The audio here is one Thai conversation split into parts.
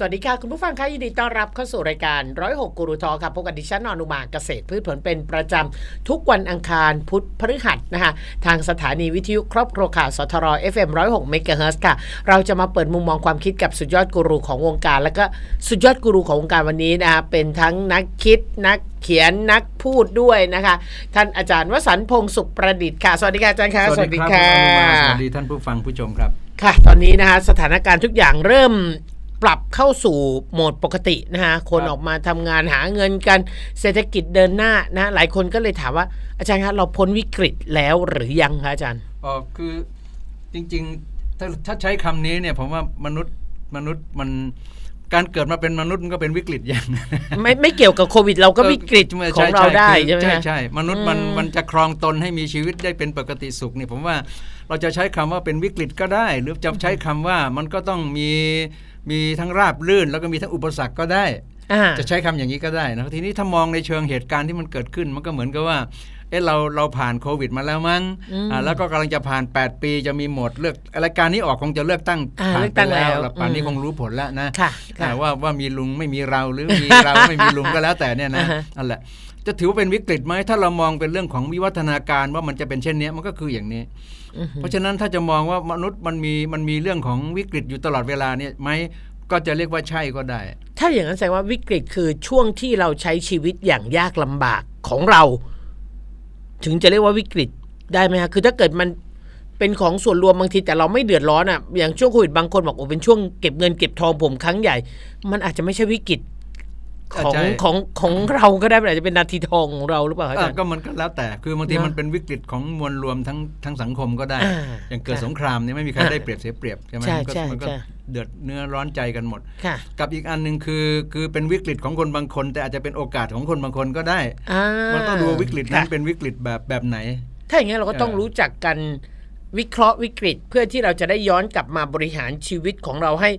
สวัสดีค่ะ คุณผู้ฟังคะยินดีต้อนรับเข้าสู่รายการ106กูรูทอค่ะพบกับดิฉันนอนุมาเกษตรพืชผลเป็นประจำทุกวันอังคารพุธพฤหัสนะคะทางสถานีวิทยุครอบครัวข่าวสทร FM 106เมกะเฮิรตซ์ค่ะ เราจะมาเปิดมุมมองความคิดกับสุดยอดกูรูของวงการ แล้วก็สุดยอดกูรูของวงการวันนี้นะคะเป็นทั้งนักคิดนักเขียนนักพูดด้วยนะคะ ท่านอาจารย์วสันต์พงษ์สุขประดิษฐ์ค่ะสวัสดีค่ะอาจารย์ค่ะสวัสดีครับคุณอนุมาสวัสดีท่านผู้ฟังผู้ชมครับค่ะ ตอนนี้นะคะสถานการณ์ทุกอย่างเริ่ม ปรับเข้าสู่โหมดปกตินะคะคนคออกมาทำงานหาเงินกันเศรษฐกิจเดินหน้านะหลายคนก็เลยถามว่าอาจารย์คะเราพ้นวิกฤตแล้วหรือยังคะอาจารย์อ๋อคือจริงๆถ้าถ้าใช้คำนี้เนี่ยผมว่ามนุษย์ มนุษย์มันการเกิดมาเป็นมนุษย์มันก็เป็นวิกฤตอย่างไม่ไม่เกี่ยวกับโควิด เราก็วิกฤตใช่ของเราได้คือใช่ไหมใช่คะใช่มนุษย์มันอืมมันจะครองตนให้มีชีวิตได้เป็นปกติสุขเนี่ยผมว่าเราจะใช้คำว่าเป็นวิกฤตก็ได้ หรือจะใช้คำว่ามันก็ต้องมีมีทั้งราบรื่น แล้วก็มีทั้งอุปสรรคก็ได้อ่าจะใช้คำอย่างนี้ก็ได้นะทีนี้ถ้ามองในเชิงเหตุการณ์ที่มันเกิดขึ้นมันก็เหมือนกับว่า เอะเราเราผ่านโควิดมาแล้วมั้งอืมอ่าแล้วก็กำลังจะผ่าน 8 ปีจะมีโหมดเลือกรายการนี้ออกคงจะเลือกตั้งอ่าผ่านเลือกไปตั้งแล้วแล้วแล้วป่านนี้อืมคงรู้ผลแล้วนะค่ะค่ะอ่าว่าว่ามีลุงไม่มีเราหรือมีเราไม่มีลุงก็แล้วแต่เนี่ยนะอ่าฮะนั่นแหละจะถือว่าเป็นวิกฤตไหมถ้าเรามองเป็นเรื่องของวิวัฒนาการว่ามันจะเป็นเช่นนี้มันก็คืออย่างนี้อือหือเพราะฉะนั้นถ้าจะมองว่ามนุษย์มันมีมันมีเรื่องของวิกฤตอยู่ตลอดเวลาเนี่ยไหมก็จะเรียกว่าใช่ก็ได้ ถ้าอย่างนั้นแสดงว่าวิกฤตคือช่วงที่เราใช้ชีวิตอย่างยากลำบากของเรา ถึงจะเรียกว่าวิกฤตได้ไหมคะคือถ้าเกิดมันเป็นของส่วนรวมบางทีแต่เราไม่เดือดร้อนอะอย่างช่วงโควิดบางคนบอกโอ้เป็นช่วงเก็บเงินเก็บทองผมครั้งใหญ่ มันอาจจะไม่ใช่วิกฤตของใช่ของของเราก็ได้มันอาจจะเป็นนาทีทองของเราหรือเปล่าคะอาจารย์อะก็มันก็แล้วแต่คือบางทีเนอะมันเป็นวิกฤตของมวลรวมทั้งทั้งสังคมก็ได้อ่าอย่างเกิดค่ะสงครามเนี่ยไม่มีใครอ่าได้เปรียบเสียเปรียบใช่ไหมใช่มันก็ใช่มันก็ใช่ เดือดเนื้อร้อนใจกันหมดค่ะกับอีกอันหนึ่งคือคือเป็นวิกฤตของคนบางคน แต่อาจจะเป็นโอกาสของคนบางคนก็ได้อ่ามันต้องดูว่าวิกฤตนั้นค่ะเป็นวิกฤตแบบแบบไหน ถ้าอย่างนี้นเราก็ต้องเออรู้จักกันวิเคราะห์วิกฤต เพื่อที่เราจะได้ย้อนกลับมาบริหารชีวิตของเราให้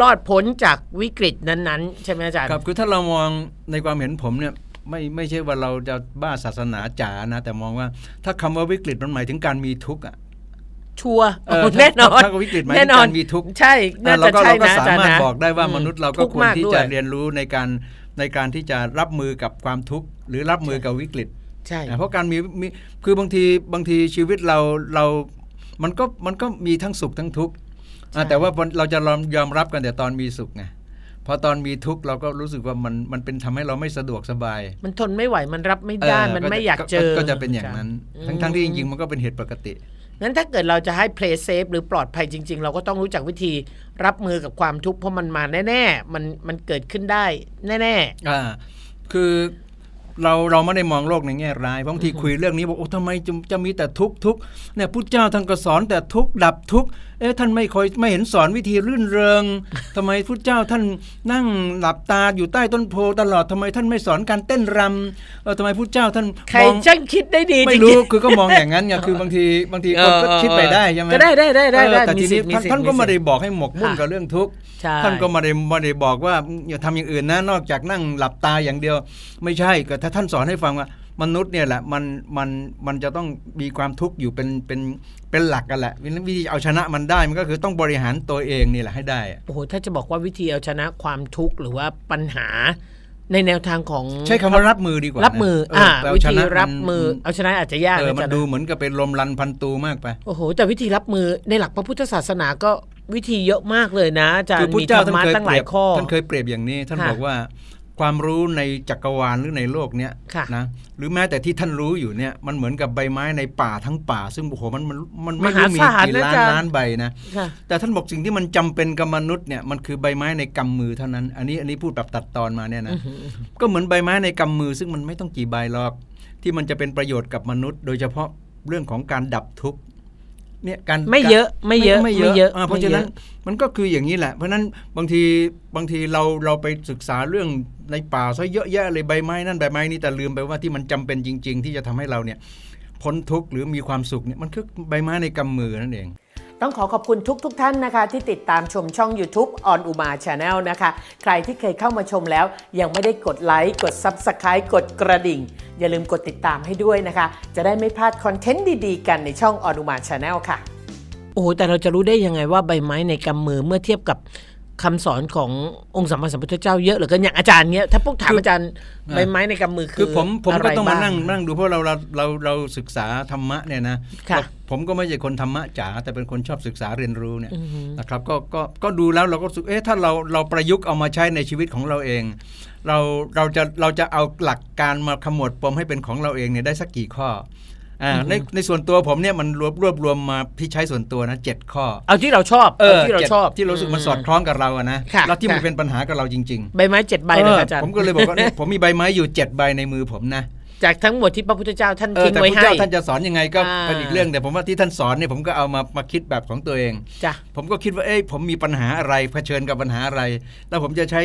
รอดพ้นจากวิกฤตนั้นๆ ใช่ไหมอาจารย์ครับคือถ้าเรามองในความเห็นผมเนี่ยไม่ไม่ใช่ว่าเราจะบ้าศาสนาจ๋านะ แต่มองว่าถ้าคำว่าวิกฤตมันหมายถึงการมีทุกข์อะ ชัวร์เออแน่นอนถ้าวิกฤตหมายถึงแน่นอนการมีทุกข์ใช่น่าเราจะก็ใช่เราก็นะสาอาจารย์มารถนะบอกได้ว่าอืมนุษย์เราก็ทุกข์ควรมากที่ด้วยจะเรียนรู้ในการในการที่จะรับมือกับความทุกข์หรือรับมือกับวิกฤตใช่อะเพราะการมีมีคือบางทีบางทีชีวิตเราเรา มันก็มันก็มีทั้งสุขทั้งทุกข์อะแต่ว่าเราจะยอมยอมรับกันแต่ตอนมีสุขไงพอตอนมีทุกข์เราก็รู้สึกว่ามันมันเป็นทำให้เราไม่สะดวกสบาย มันทนไม่ไหวมันรับไม่ได้เมันไม่อยากเจอก็จะเป็นอย่างนั้นอืมทั้งทั้งที่จริงๆ มันก็เป็นเหตุปกติ งั้นถ้าเกิดเราจะให้ play safe หรือปลอดภัยจริง ๆ เราก็ต้องรู้จักวิธีรับมือกับความทุกข์เพราะมันมาแน่ๆมันมันเกิดขึ้นได้แน่ๆอ่าคือเราเราไม่ได้มองโลกในแง่ร้ายบางทีคุยเรื่องนี้บอกโอ้ทำไมจะจะมีแต่ทุกข์ทุกข์เนี่ยพุทธเจ้าท่านก็สอนแต่ทุกข์ดับทุกข์ เอ๊ะท่านไม่คอยไม่เห็นสอนวิธีรื่นเริงทำไมพุทธเจ้าท่านนั่งหลับตาอยู่ใต้ต้นโพตลอดทำไมท่านไม่สอนการเต้นรำเออทำไมพุทธเจ้าท่านๆใครมองช่างคิดได้ดีจไม่ริงรู้ๆคือก็มองอย่างนั้นไงคือบางทีบางทีเอคนอก็คิดไปได้ใช่ไหมก็ได้ได้ได้ได้เออได้แต่มีทีสินี้ทธิ์มีท่านสิทธิ์ท่านก็มีไม่สิได้ทธิ์บอกให้หมกมุ่นค่ะกับเรื่องทุกข์ใช่ท่านก็ไม่ได้ไม่ได้บอกว่าอย่าทำอย่างอื่นนะนอกจากนั่งหลับตาอย่างเดียว ไม่ใช่ก็ถ้าท่านสอนให้ฟังว่า มนุษย์เนี่ยแหละมันมันมันจะต้องมีความทุกข์อยู่เป็นเป็นเป็นหลักกันแหละวิธีเอาชนะมันได้มันก็คือต้องบริหารตัวเองนี่แหละให้ได้อะโอ้โหถ้าจะบอกว่าวิธีเอาชนะความทุกข์หรือว่าปัญหาในแนวทางของใช้คำว่ารับมือดีกว่ารับมือเอ่าแปลวิชธีนะรับมือเอาชนะอาจจะยากเออนะมันอาจารย์ดูนะเหมือนกับเป็นลมลันพันตูมากไปโอ้โหแต่วิธีรับมือในหลักพระพุทธศาสนาก็วิธีเยอะมากเลยนะอาจารคือย์พุทธมีธเจ้ารรท่านมะเคยตั้งหเปลารียยบข้อท่านเคยเปรียบอย่างนี้ท่านค่ะบอกว่า ความรู้ในจักรวาลหรือในโลกเนี้ยค่ะนะหรือแม้แต่ที่ท่านรู้อยู่เนี่ยมันเหมือนกับใบไม้ในป่าทั้งป่า ซึ่งโอ้โหมันมันมันไม่รู้มีมหาศาลกี่นะล้านอาจารย์ล้านใบนะค่ะแต่ท่านบอกสิ่งที่มันจำเป็นกับมนุษย์เนี่ยมันคือใบไม้ในกำมือเท่านั้น อันนี้อันนี้พูดแบบตัดตอนมาเนี่ยนะก็เหมือนใบไม้ในกำมือ ซึ่งมันไม่ต้องกี่ใบหรอก ที่มันจะเป็นประโยชน์กับมนุษย์ โดยเฉพาะเรื่องของการดับทุกข์ เนี่ยการไม่เยอะไม่เยอะไม่ไม่เยเยอะอะอ่าเพราะฉะนั้นมันก็คืออย่างนี้แหละ เพราะฉะนั้นบางทีบางทีเราเราไปศึกษาเรื่องในป่าซะเยอะแยะเลยใบไม้นั่นใบไม้นี่แต่ลืมไปว่าที่มันจำเป็นจริง ๆ ที่จะทำให้เราเนี่ยพ้นทุกข์หรือมีความสุขเนี่ยมันคือใบไม้ในกำมือนั่นเอง ต้องขอขอบคุณทุกทท่านนะคะ ที่ติดตามชมช่อง YouTube on Uma Channel นะคะ ใครที่เคยเข้ามาชมแล้ว ยังไม่ได้กดไลค์กด Subscribe กดกระดิ่ง อย่าลืมกดติดตามให้ด้วยนะคะ จะได้ไม่พลาดคอนเทนต์ดีๆ กันในช่องออดูมาชาแนลค่ะ โอ้โหแต่เราจะรู้ได้ยังไงว่าใบไม้ในกำมือเมื่อเทียบกับ คำสอนขององค์สัมมาสัมพุทธเจ้าเยอะเหลือเกินอย่างอาจารย์เนี้ยถ้าพวกถามคืออาจารย์อ่าใบไม้ในกำมือคืคืออผมผมก็ะไรต้องมาบ้นั่งนั่งดูเพราะเราเราเราเราศึกษาธรรมะเนี่ยนะค่ะเราผมก็ไม่ใช่คนธรรมะจ๋าแต่เป็นคนชอบศึกษาเรียนรู้เนี่ยอือหือนะครับก็ก็ก็ดูแล้วเราก็รู้สึกเอ๊ะถ้าเราเราประยุกต์เอามาใช้ในชีวิตของเราเอง เราเราจะเราจะเอาหลักการมาขมวดปมให้เป็นของเราเองเนี่ยได้สักกี่ข้ออ่า ในในส่วนตัวผมเนี่ยมันรวบรวบรวมมาพี่ใช้ส่วนตัวนะเจ็ดข้อ เอาที่เราชอบเออที่เราจ็ดชอบที่เรารู้สึกมันสอดคล้องกับเราอะนะค่ะแล้วที่มันค่ะเป็นปัญหากับเราจริงใบไม้เจ็ดๆใบเลยเอออาจารย์ผมก็เลยบอกว่าเนี่ยผมมีใบไม้อยู่เจ็ดใบในมือผมนะจากทั้งหมดที่พระพุทธเจ้าท่านเออทิ้งแต่ไว้พระให้เจ้าท่านจะสอนยังไงก็อ่าเป็นอีกเรื่องแต่ผมว่าที่ท่านสอนเนี่ยผมก็เอามามาคิดแบบของตัวเองจ้ะผมก็คิดว่าเอ้ยผมมีปัญหาอะไรเผชิญกับปัญหาอะไร แล้วผมจะใช้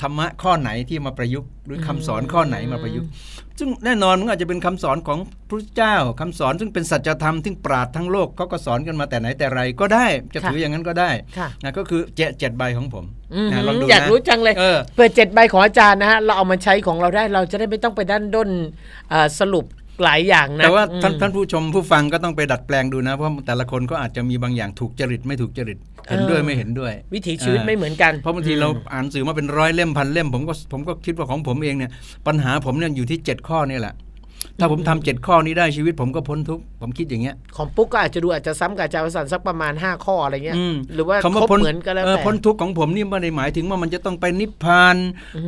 ธรรมะข้อไหนที่มาประยุกต์ หรือคำสอนข้อไหนมาประยุกต์ ซึ่งแน่นอนมันอาจจะเป็นคำสอนของพระเจ้าคำสอนซึ่งเป็นสัจธรรมที่ปราดทั้งโลกเขาก็สอนกันมาแต่ไหนแต่ไรก็ได้ จะถืออย่างนั้นก็ได้ค่ะนะก็คือเจ็ดเจ็ดใบของผมอืมนะลองดูนะอยากรู้จังเลยเออเปิดเจ็ดใบของอาจารย์นะฮะเราเอามาใช้ของเราได้เราจะได้ไม่ต้องไปด้านด้นเอ่อสรุปหลายอย่างนะแต่ว่าท่านอืมท่านผู้ชมผู้ฟังก็ต้องไปดัดแปลงดูนะเพราะแต่ละคนก็อาจจะมีบางอย่างถูกจริตไม่ถูกจริต เห็นด้วยเออไม่เห็นด้วย วิถีชีวิตไม่เหมือนกัน เพราะบางทีเราอ่านสื่อมาเป็นร้อยเล่มพันเล่มผมก็ผมก็คิดว่าของผมเองเนี่ยปัญหาผมเนี่ยอยู่ที่ 7 ข้อนี่แหละ ถ้าผมทำเจ็ดข้อนี้ได้ชีวิตผมก็พ้นทุกข์ผมคิดอย่างเงี้ยของปุ๊กก็อาจจะดูอาจจะซ้ำกับอาจารย์วสันต์สักประมาณ 5 ข้ออะไรเงี้ย อืมหรือว่าคำครบพ้นเหมือนก็แล้วเออแต่ พ้นทุกข์ของผมนี่ไม่ได้หมายถึงว่ามันจะต้องไปนิพพาน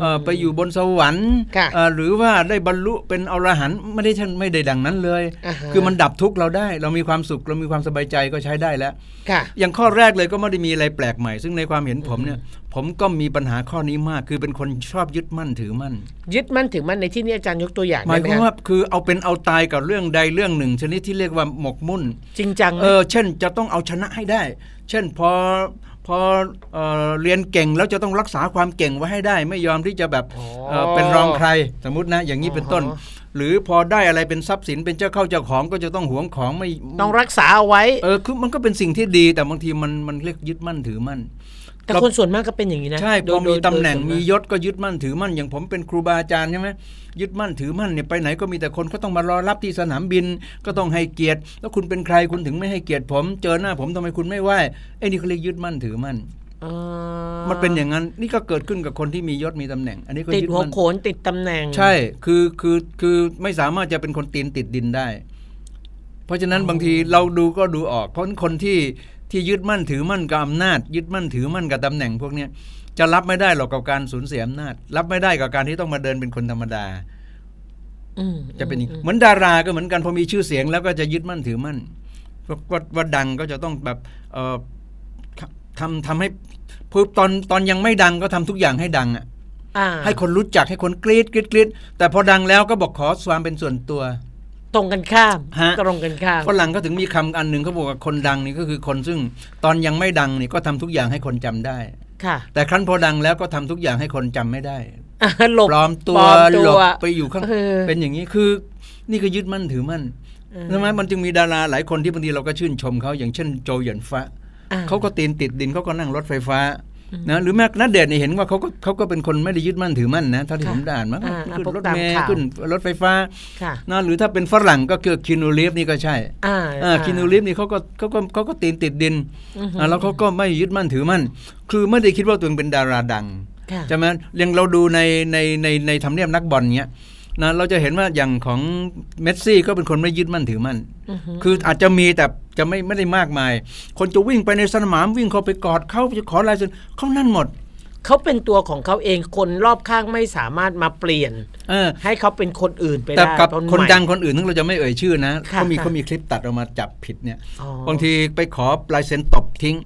เอ่อไปอยู่บนสวรรค์ค่ะเอ่อหรือว่าได้บรรลุเป็นอรหันต์ไม่ได้ท่านไม่ได้ดังนั้นเลย อ่าฮะ คือมันดับทุกข์เราได้ เรามีความสุขเรามีความสบายใจก็ใช้ได้แล้ว ค่ะ อย่างข้อแรกเลยก็ไม่ได้มีอะไรแปลกใหม่ ซึ่งในความเห็นผมเนี่ยผมก็มีปัญหาข้อนี้มาก คือเป็นคนชอบยึดมั่นถือมั่น ยึดมั่นถือมั่นในที่นี้อาจารย์ยกตัวอย่างหมายได้ไหมความฮะว่าคือเอาเป็นเอาตายกับเรื่องใดเรื่องหนึ่ง ชนิดที่เรียกว่าหมกมุ่น จริงจังไหมเออเช่นจะต้องเอาชนะให้ได้ เช่นพอพอเอ่อเรียนเก่งแล้วจะต้องรักษาความเก่งไว้ให้ได้ ไม่ยอมที่จะแบบเอ่อเป็นรองใครสมมตินะ อย่างนี้เป็นต้น หรือพอได้อะไรเป็นทรัพย์สินเป็นเจ้าเข้าเจ้าของก็จะต้องหวงของไม่ต้องรักษาเอาไว้เออคือมันก็เป็นสิ่งที่ดีแต่บางทีมันมันเรียกยึดมั่นถือมั่น แต่คนส่วนมากก็เป็นอย่างนี้นะใช่โดพยอมีโดยตำแหน่งโดยส่วนมีมากยศก็ยึดมั่นถือมั่นอย่างผมเป็นครูบาอาจารย์ใช่ไหมยึดมั่นถือมั่นเนี่ยไปไหนก็มีแต่คนก็ต้องมารอรับที่สนามบินก็ต้องให้เกียรติ แล้วคุณเป็นใครคุณถึงไม่ให้เกียรติผม เจอหน้าผมทำไมคุณไม่ไหว้ไอ้นี่เขาเรียกยึดมั่นถือมั่นอ่ามันเป็นอย่างนั้นนี่ก็เกิดขึ้นกับคนที่มียศมีตำแหน่ง อันนี้ก็ติดยึดหัวมั่นโขนติดตำแหน่ง ใช่คือคือคือไม่สามารถจะเป็นคนตีนติดดินได้ เพราะฉะนั้นบางทีเราดูก็ดูออกเพราะคนที่ ที่ยึดมั่นถือมั่นกับอำนาจ ยึดมั่นถือมั่นกับตำแหน่งพวกเนี้ยจะรับไม่ได้หรอกกับการสูญเสียอำนาจ รับไม่ได้กับการที่ต้องมาเดินเป็นคนธรรมดาอืมจะเป็นอย่างเหมือนดาราก็เหมือนกันพอมีชื่อเสียงแล้วก็จะยึดมั่นถือมั่นว่าว่าว่าดังก็จะต้องแบบเอ่อทำทำให้คือตอนตอนยังไม่ดังก็ทำทุกอย่างให้ดังอะอ่าให้คนรู้จักให้คนกรี๊ดกรี๊ดกรี๊ดแต่พอดังแล้วก็บอกขอความเป็นส่วนตัว ตรงกันข้ามฮะ ตรงกันข้ามฝรั่งก็ถึงมีคำอันหนึ่งเขาบอกว่าคนดังนี่ก็คือคนซึ่งตอนยังไม่ดังนี่ก็ทำทุกอย่างให้คนจำได้ ค่ะแต่ครั้นพอดังแล้วก็ทำทุกอย่างให้คนจำไม่ได้ อ่าหลบ ปลอมตัวปลอมตัวหลบไปอยู่ข้างเออ เป็นอย่างนี้คือ นี่ก็ยึดมั่นถือมั่นเออใช่ไหมมันจึงมีดาราหลายคนที่บางทีเราก็ชื่นชมเขาอย่างเช่นโจเหยินฟ้าอ่เขาก็ตีนติดดินเขาก็นั่งรถไฟฟ้า นะหรือแม้นัดเดชน์เนี่ยเห็นว่าเขาก็เขาก็เป็นคนไม่ได้ยึดมั่นถือมั่นนะเท่าที่ผมได้อ่านมาอ่าอ่าขึ้นพวกรถตามเมล์ข่าวขึ้นรถไฟฟ้าค่ะนะหรือถ้าเป็นฝรั่งก็คือคินูรีฟนี่ก็ใช่อ่าอ่าคินูรีฟนี่เขาก็เขาก็เขาก็ตีนติดดินอ่าแล้วเขาก็ไม่ยึดมั่นถือมั่น คือไม่ได้คิดว่าตัวเองเป็นดาราดังค่ะใช่ไหมยังเราดูในในในในทำเนียบนักบอลเนี้ย นะเราจะเห็นว่าอย่างของเมสซี่ก็เป็นคนไม่ยึดมั่นถือมั่นอือฮึคืออาจจะมีแต่จะไม่ไม่ได้มากมาย คนจะวิ่งไปในสนามวิ่งเข้าไปกอดเขาจะขอลายเซ็นเขานั่นหมดเขาเป็นตัวของเขาเองคนรอบข้างไม่สามารถมาเปลี่ยนเออให้เขาเป็นคนอื่นไปแต่ได้กับเพราะคนใหม่ดังคนอื่นที่เราจะไม่เอ่ยชื่อนะค่ะเขามีค่ะเขามีคลิปตัดออกมาจับผิดเนี่ยอ๋อบางทีไปขอลายเซ็นตบทิ้ง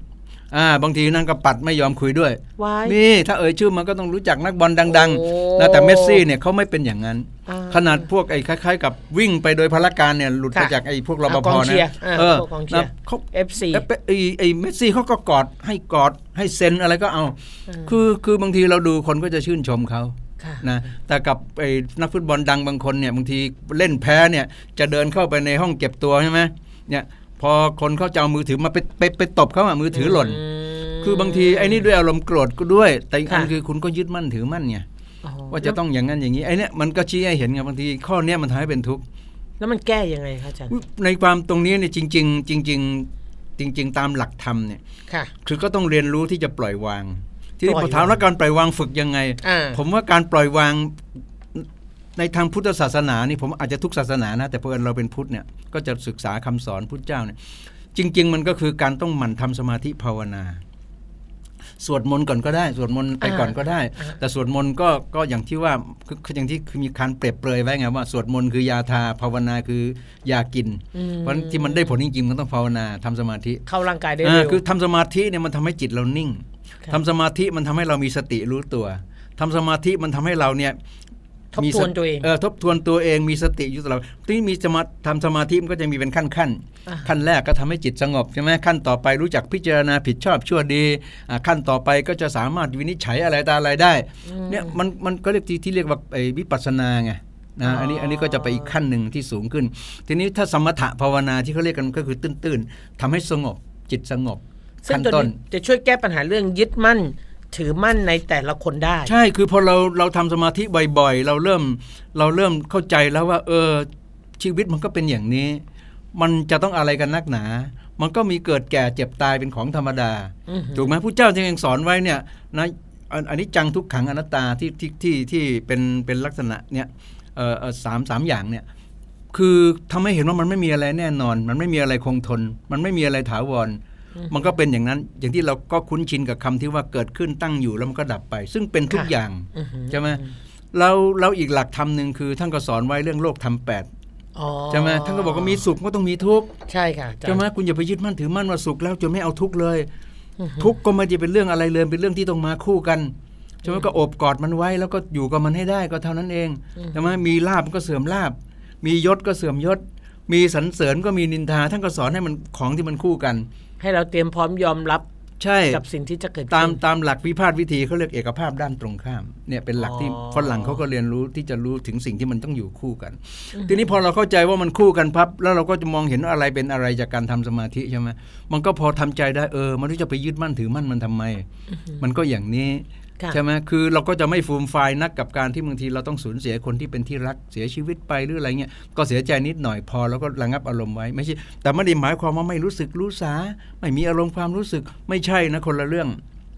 อ่าบางทีนั่นก็ปัดไม่ยอมคุยด้วยไว้นี่ถ้าเอ่ยชื่อมันก็ต้องรู้จักนักบอลดังโอ้ๆนะแต่เมสซี่เนี่ยเขาไม่เป็นอย่างนั้นอ่า ขนาดพวกไอ้คล้ายๆ กับวิ่งไปโดยพละการเนี่ยหลุดไปค่ะจากไอ้พวกรปอ่าภกองเชีนะยร์อ่าเออพวกกองเชียร์นะเขา FC เอ้ยไอ้ไอ้เมสซี่เขาก็กอดให้กอดให้เซ็นอะไรก็เอา คือคือบางทีเราดูคนก็จะชื่นชมเขาค่ะนะแต่กับไอ้นักฟุตบอลดังบางคนเนี่ยบางทีเล่นแพ้เนี่ยจะเดินเข้าไปในห้องเก็บตัวใช่ไหมเนี่ยพอคนเขาจะเอามือถือมาไปไปไปตบเขาอะมือถือหล่นมคือบางทีไอ้นี่ด้วยอารมณ์โกรธก็ด้วย แต่อีกอันค่ะคือคุณก็ยึดมั่นถือมั่นไงอ๋อ ว่าจะต้องอย่างนั้นอย่างนี้ไอ้เนี่ยมันก็ชี้ให้เห็นไงบางทีข้อเนี้ยมันทำให้เป็นทุกข์แล้วมันแก้ยังไงคะอาจารย์ในความตรงนี้เนี่ยจริง ๆ จริง ๆ จริง ๆ ตามหลักธรรมเนี่ยค่ะคือก็ต้องเรียนรู้ที่จะปล่อยวาง ที่ปล่อยวางพอถามว่าการปล่อยวางฝึกยังไงอ่าผมว่าการปล่อยวางในทางพุทธศาสนานี่ผมอาจจะทุกศาสนานะ แต่เพราะเอิญเราเป็นพุทธเนี่ยก็จะศึกษาคำสอนพุทธเจ้าเนี่ยจริง ๆ มันก็คือการต้องหมั่นทำสมาธิภาวนา สวดมนต์ก่อนก็ได้ สวดมนต์ไปก่อนก็ได้อ่าแต่สวดมนต์ก็ก็อย่างที่ว่าคือคืออย่างที่คือมีการเปรียบเปรยไว้ไงว่าสวดมนต์คือยาทาภาวนาคือยากินอืมเพราะฉะนั้นที่มันได้ผลจริงๆมันต้องภาวนาทำสมาธิเข้าร่างกายได้อ่าเร็วคือทำสมาธิเนี่ยมันทำให้จิตเรานิ่งครับทำสมาธิมันทำให้เรามีสติรู้ตัวทำสมาธิมันทำให้เราเนี่ย ทบมีทสวนตัวเองเออทบทวนตัวเองมีสติอยู่ตลอดที่มีสมาทำสมาธิมันก็จะมีเป็นขั้นขั้นๆอ่าขั้นแรกก็ทำให้จิตสงบใช่ไหมขั้นต่อไปรู้จักพิจารณาผิดชอบชั่วดีอ่าขั้นต่อไปก็จะสามารถวินิจฉัยอะไรตาอะไรได้เนี่ยมันมันก็เรียกที่ที่เรียกว่าไอ้วิปัสสนาไงนะอันนี้อันนี้ก็จะไปอีกขั้นหนึ่งที่สูงขึ้น ทีนี้ถ้าสมถะภาวนาที่เขาเรียกกันก็คือตื้นๆทำให้สงบจิตสงบซึ่งขั้นตัวต้นนี้จะช่วยแก้ปัญหาเรื่องยึดมั่น ถือมั่นในแต่ละคนได้ ใช่คือพอเราเราทำสมาธิบ่อยๆ เราเริ่มเราเริ่มเข้าใจแล้วว่า เออชีวิตมันก็เป็นอย่างนี้ มันจะต้องอะไรกันนักหนา มันก็มีเกิดแก่เจ็บตายเป็นของธรรมดาอือหือถูกไหมผู้เจ้าจึงยังสอนไว้เนี่ยนะอันอันนี้จังทุกขังอนัตตาที่ที่ที่ที่เป็นเป็นลักษณะเนี่ยเอ่อเอ่อสามสามอย่างเนี่ยคือทำให้เห็นว่ามันไม่มีอะไรแน่นอน มันไม่มีอะไรคงทน มันไม่มีอะไรถาวร มันก็เป็นอย่างนั้น อย่างที่เราก็คุ้นชินกับคำที่ว่าเกิดขึ้นตั้งอยู่แล้วมันก็ดับไป ซึ่งเป็นทุกค่ะอย่างอือหือใช่ไหมเราเราอีกหลักธรรมหนึ่งคือท่านก็สอนไว้เรื่องโลกธรรมแปดอ๋อใช่ไหมท่านก็บอกว่ามีสุขก็ต้องมีทุกข์ใช่ค่ะอาจารย์ใช่ไหมคุณอย่าไปยึดมั่นถือมั่นว่าสุขแล้วจนไม่เอาทุกข์เลย ทุกข์ก็ไม่ได้เป็นเรื่องอะไรเลยเป็นเรื่องที่ต้องมาคู่กันใช่ไหมก็โอบกอดมันไว้แล้วก็อยู่กับมันให้ได้ก็เท่านั้นเองใช่ไหมมีลาบก็เสื่อมลาบ มียศก็เสื่อมยศ มีสรรเสริญก็มีนินทาท่านก็สอนให้มันของที่มันคู่กัน ให้เราเตรียมพร้อมยอมรับใช่กับสิ่งที่จะเกิดตามขึ้นตามหลักวิพากษ์วิธีเขาเรียกเอกภาพด้านตรงข้ามเนี่ยเป็นหลักที่อ๋อฝรั่งเขาก็เรียนรู้ที่จะรู้ถึงสิ่งที่มันต้องอยู่คู่กัน ทีนี้พอเราเข้าใจว่ามันคู่กันพับ แล้วเราก็จะมองเห็นว่าอะไรเป็นอะไรจากการทำสมาธิใช่ไหมมันก็พอทำใจได้เออ มันรู้จะไปยึดมั่นถือมั่นมันทำไม มันก็อย่างนี้ค่ะ ใช่ไหมคือเราก็จะไม่ฟูมไฟายนักกับการที่บางทีเราต้องสูญเสียคนที่เป็นที่รักเสียชีวิตไปหรืออะไรเงี้ยก็เสียใจนิดหน่อยพอแล้วก็ระงับอารมณ์ไว้ไม่ใช่แต่ไม่ได้หมายความว่าไม่รู้สึกรู้สา ไม่มีอารมณ์ความรู้สึกไม่ใช่นะคนละเรื่อง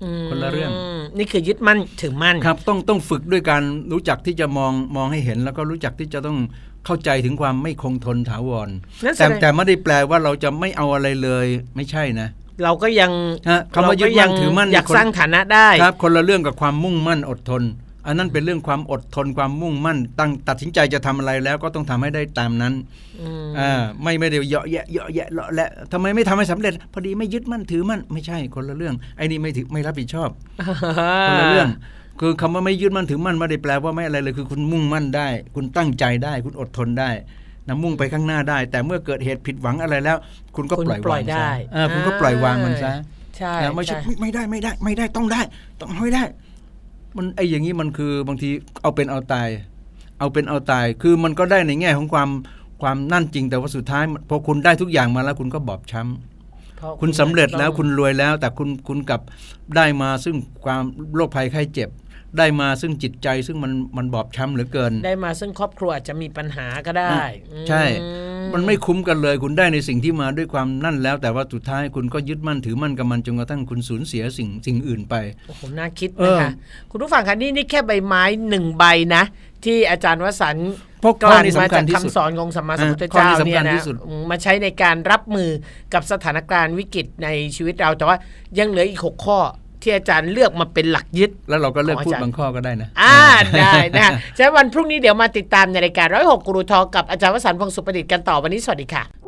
อืมคนละเรื่อง นี่คือยึดมั่นถือมั่นครับ ต้องต้องฝึกด้วยการรู้จักที่จะมองมองให้เห็น แล้วก็รู้จักที่จะต้องเข้าใจถึงความไม่คงทนถาวรนั่นแสแต่ดงแต่ไม่ได้แปลว่าเราจะไม่เอาอะไรเลย ไม่ใช่นะ เราก็ยังฮะคำว่ายึดมั่นถือมั่นอยากคนสร้างฐานะได้ครับคนละเรื่องกับความมุ่งมั่นอดทน อันนั้นเป็นเรื่องความอดทนความมุ่งมั่น ตั้งตัดสินใจจะทำอะไรแล้วก็ต้องทำให้ได้ตามนั้นอืมอ่าไม่ไม่ได้เยาะแยะเยาะแยะเลาะและทำไมไม่ทำให้สำเร็จ พอดีไม่ยึดมั่นถือมั่นไม่ใช่คนละเรื่องไอ้นี่ไม่ถือไม่รับผิดชอบคนละเรื่องคือคำว่าไม่ยึดมั่นถือมั่นไม่ได้แปลว่าไม่อะไรเลยคือคุณมุ่งมั่นได้ คุณตั้งใจได้ คุณอดทนได้ นะมุ่งไปข้างหน้าได้ แต่เมื่อเกิดเหตุผิดหวังอะไรแล้ว คุณก็คุณปล่อยปล่วาองยซะได้เออคุณก็ปล่อยวางมันซะใช่นะไม่ใช่ใช่ไม่ไม่ได้ไม่ได้ ไม่ได้ต้องได้ ต้องเอาให้ได้ มันไอ้อย่างนี้มันคือบางทีเอาเป็นเอาตาย เอาเป็นเอาตายคือมันก็ได้ในแง่ของความความนั่นจริงแต่ว่าสุดท้ายพอคุณได้ทุกอย่างมาแล้วคุณก็บอบช้ำเพราะคุณสำเร็จแล้วต้องคุณรวยแล้ว แต่คุณคุณกลับได้มาซึ่งความโรคภัยไข้เจ็บ ได้มาซึ่งจิตใจซึ่งมันมันบอบช้ำเหลือเกิน ได้มาซึ่งครอบครัวอาจจะมีปัญหาก็ได้ ใช่อืมันไม่คุ้มกันเลยคุณได้ในสิ่งที่มาด้วยความนั่นแล้ว แต่ว่าสุดท้ายคุณก็ยึดมั่นถือมั่นกับมันจนกระทั่งคุณสูญเสียสิ่งสิ่งอื่นไปโอ้โหน่าคิดเอนะอคะคุณผู้ฟังคะนี่นี่แค่ใบไม้หนึ่งใบนะ ที่อาจารย์วสันต์เพราะกลั่นข้อนี้มาสำคัจาญกที่สุดคำสอนของสัมมาสัมพุทธอ่าข้อเจ้านี้สำเนี่คัยญที่นะสุดอืมมาใช้ในการรับมือกับสถานการณ์วิกฤตในชีวิตเราแต่ว่ายังเหลืออีกหกข้อ ที่อาจารย์เลือกมาเป็นหลักยึด แล้วเราก็เลือกของอาพูดจารย์บางข้อก็ได้นะ อ่าได้นะคะฉะนั้นวันพรุ่งนี้เดี๋ยวมาติดตามในรายการร้อยหกกูรูทอกับอาจารย์วสันต์พงศ์สุประดิษฐ์กันต่อวันนี้สวัสดีค่ะ